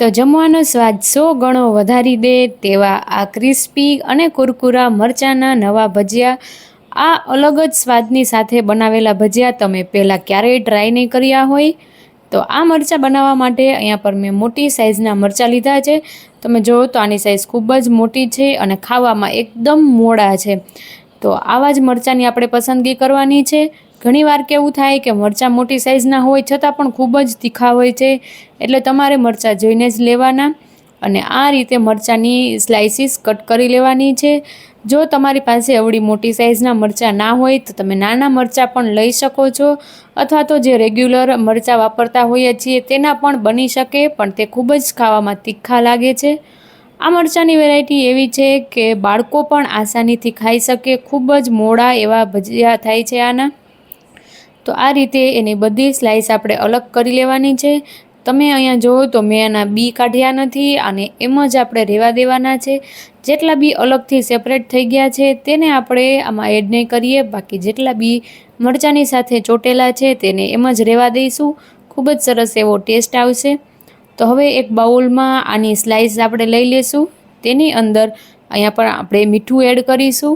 તો જમવાનો સ્વાદ સો ગણો વધારી દે તેવા આ ક્રિસ્પી અને કુરકુરા મરચાંના નવા ભજીયા. આ અલગ જ સ્વાદની સાથે બનાવેલા ભજીયા તમે પહેલાં ક્યારેય ટ્રાય નહીં કર્યા હોય. તો આ મરચાં બનાવવા માટે અહીંયા પર મેં મોટી સાઇઝના મરચાં લીધા છે. તમે જુઓ તો આની સાઇઝ ખૂબ જ મોટી છે અને ખાવામાં એકદમ મોડા છે. તો આવા જ મરચાંની આપણે પસંદગી કરવાની છે. ઘણીવાર કેવું થાય કે મરચાં મોટી સાઇઝના હોય છતાં પણ ખૂબ જ તીખા હોય છે, એટલે તમારે મરચાં જોઈને જ લેવાના અને આ રીતે મરચાંની સ્લાઇસીસ કટ કરી લેવાની છે. જો તમારી પાસે એવડી મોટી સાઇઝના મરચાં ના હોય તો તમે નાના મરચાં પણ લઈ શકો છો અથવા તો જે રેગ્યુલર મરચાં વાપરતા હોઈએ છીએ તેના પણ બની શકે, પણ તે ખૂબ જ ખાવામાં તીખા લાગે છે. આ મરચાંની વેરાયટી એવી છે કે બાળકો પણ આસાનીથી ખાઈ શકે, ખૂબ જ મોડા એવા ભજીયા થાય છે આના. તો આ રીતે એની બધી સ્લાઇસ આપણે અલગ કરી લેવાની છે. તમે અહીંયા જુઓ તો મેં એના બી કાઢ્યા નથી અને એમ જ આપણે રહેવા દેવાના છે. જેટલા બી અલગથી સેપરેટ થઈ ગયા છે તેને આપણે આમાં એડ નહીં કરીએ. બાકી જેટલા બી મરચાંની સાથે ચોટેલા છે તેને એમ જ રહેવા દઈશું. ખૂબ જ સરસ એવો ટેસ્ટ આવશે. તો હવે એક બાઉલમાં આની સ્લાઇસ આપણે લઈ લેશું તેની અંદર અહીંયા પણ આપણે મીઠું એડ કરીશું.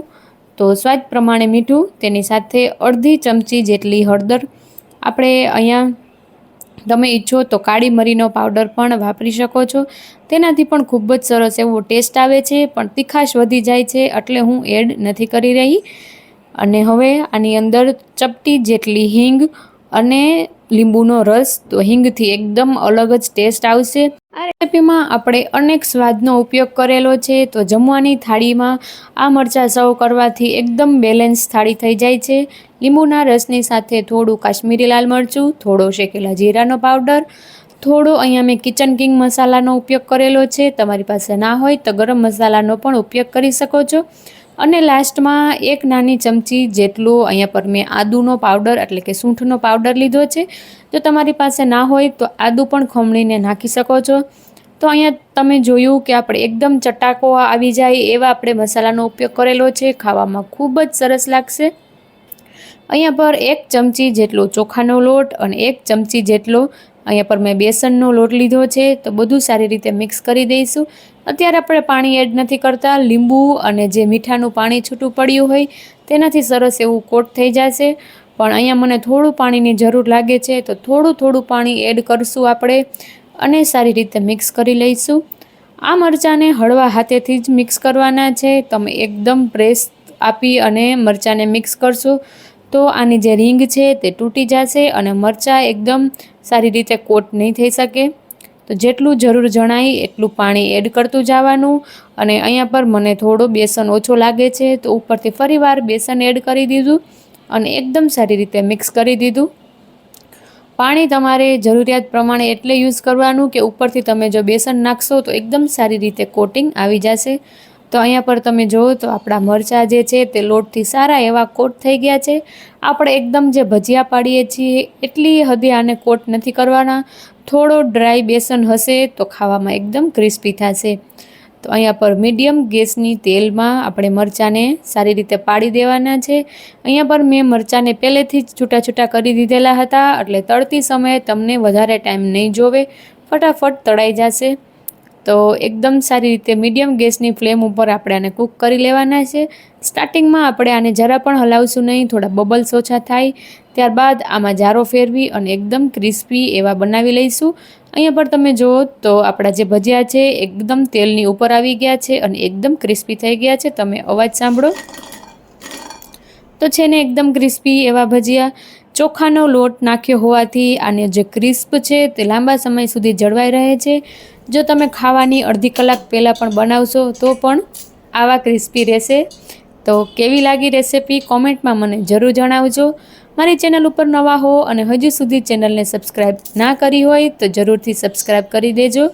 તો સ્વાદ પ્રમાણે મીઠું, તેની સાથે અડધી ચમચી જેટલી હળદર. આપણે અહીંયા, તમે ઈચ્છો તો કાળી મરીનો પાવડર પણ વાપરી શકો છો. તેનાથી પણ ખૂબ જ સરસ એવો ટેસ્ટ આવે છે, પણ તીખાશ વધી જાય છે, એટલે હું એડ નથી કરી રહી. અને હવે આની અંદર ચપટી જેટલી હિંગ અને લીંબુનો રસ તો હિંગથી એકદમ અલગ જ ટેસ્ટ આવશે. આ રેસીપીમાં આપણે અનેક સ્વાદનો ઉપયોગ કરેલો છે, તો જમવાની થાળીમાં આ મરચાં સર્વ કરવાથી એકદમ બેલેન્સ થાળી થઈ જાય છે. લીંબુના રસની સાથે થોડું કાશ્મીરી લાલ મરચું, થોડો શેકેલા જીરાનો પાવડર, થોડો અહીંયા મેં કિચન કિંગ મસાલાનો ઉપયોગ કરેલો છે. તમારી પાસે ના હોય તો ગરમ મસાલાનો પણ ઉપયોગ કરી શકો છો. અને લાસ્ટમાં એક નાની ચમચી જેટલું અહીંયા પર મેં આદુનો પાવડર એટલે કે સૂંઠનો પાવડર લીધો છે. જો તમારી પાસે ના હોય તો આદુ પણ ખમણીને નાખી શકો છો. તો અહીંયા તમે જોયું કે આપણે એકદમ ચટાકો આવી જાય એવા આપણે મસાલાનો ઉપયોગ કરેલો છે. ખાવામાં ખૂબ જ સરસ લાગશે. અહીંયા પર એક ચમચી જેટલો ચોખાનો લોટ અને એક ચમચી જેટલો અહીંયા પર મેં બેસનનો લોટ લીધો છે, તો બધું સારી રીતે મિક્સ કરી દઈશું. અત્યારે આપણે પાણી એડ નથી કરતા, લીંબુ અને જે મીઠાનું પાણી છૂટું પડ્યું હોય, તેનાથી સરસ એવું કોટ થઈ જશે. પણ અહીંયા મને થોડું પાણીની જરૂર લાગે છે, તો થોડું થોડું પાણી એડ કરશું આપણે અને સારી રીતે મિક્સ કરી લઈશું. આ મરચાંને હળવા હાથેથી જ મિક્સ કરવાના છે. તમે એકદમ પ્રેસ આપી અને મરચાંને મિક્સ કરશો. તો આની જે રીંગ છે તે તૂટી જશે અને મરચાં એકદમ સારી રીતે કોટ નહીં થઈ શકે. તો જેટલું જરૂર જણાય એટલું પાણી એડ કરતું જવાનું અને અહીંયા પર મને થોડો બેસન ઓછો લાગે છે તો ઉપરથી ફરીવાર બેસન એડ કરી દીધું અને એકદમ સારી રીતે મિક્સ કરી દીધું. પાણી તમારે જરૂરિયાત પ્રમાણે એટલે યુઝ કરવાનું કે ઉપરથી તમે જો બેસન નાખશો તો એકદમ સારી રીતે કોટિંગ આવી જશે. તો અહીંયા પર તમે જુઓ તો આપણા મરચાં જે છે તે લોટથી સારા એવા કોટ થઈ ગયા છે. આપણે એકદમ જે ભજીયા પાડીએ છીએ, એટલી હદે આને કોટ નથી કરવાના. થોડો ડ્રાય બેસન હશે તો ખાવામાં એકદમ ક્રિસ્પી થશે. તો અહીંયા પર મીડિયમ ગેસની તેલમાં આપણે મરચાંને સારી રીતે પાડી દેવાના છે. અહીંયા પર મેં મરચાંને પહેલેથી જ છૂટા છૂટા કરી દીધેલા હતા, એટલે તળતી સમયે તમને વધારે ટાઈમ નહીં જોવે. ફટાફટ તળાઈ જશે. તો એકદમ સારી રીતે મીડિયમ ગેસની ફ્લેમ ઉપર આપણે આને કૂક કરી લેવાના છે. સ્ટાર્ટિંગમાં આપણે આને જરા પણ હલાવશું નહીં, થોડા બબલ્સ ઓછા થાય. ત્યારબાદ આમાં જારો ફેરવી અને એકદમ ક્રિસ્પી એવા બનાવી લઈશું. અહીંયા પર તમે જુઓ તો આપણા જે ભજીયા છે એકદમ તેલની ઉપર આવી ગયા છે અને એકદમ ક્રિસ્પી થઈ ગયા છે. તમે અવાજ સાંભળો. તો છે ને એકદમ ક્રિસ્પી એવા ભજીયા. ચોખાનો લોટ નાખ્યો હોવાથી આને જે ક્રિસ્પ છે તે લાંબા સમય સુધી જળવાઈ રહે છે. જો તમે ખાવાની અડધી કલાક પહેલાં પણ બનાવશો તો પણ આવા ક્રિસ્પી રહેશે. તો કેવી લાગી રેસિપી કોમેન્ટમાં મને જરૂર જણાવજો. મારી ચેનલ ઉપર નવા હો અને હજુ સુધી ચેનલને સબસ્ક્રાઈબ ના કરી હોય તો જરૂરથી સબસ્ક્રાઈબ કરી દેજો.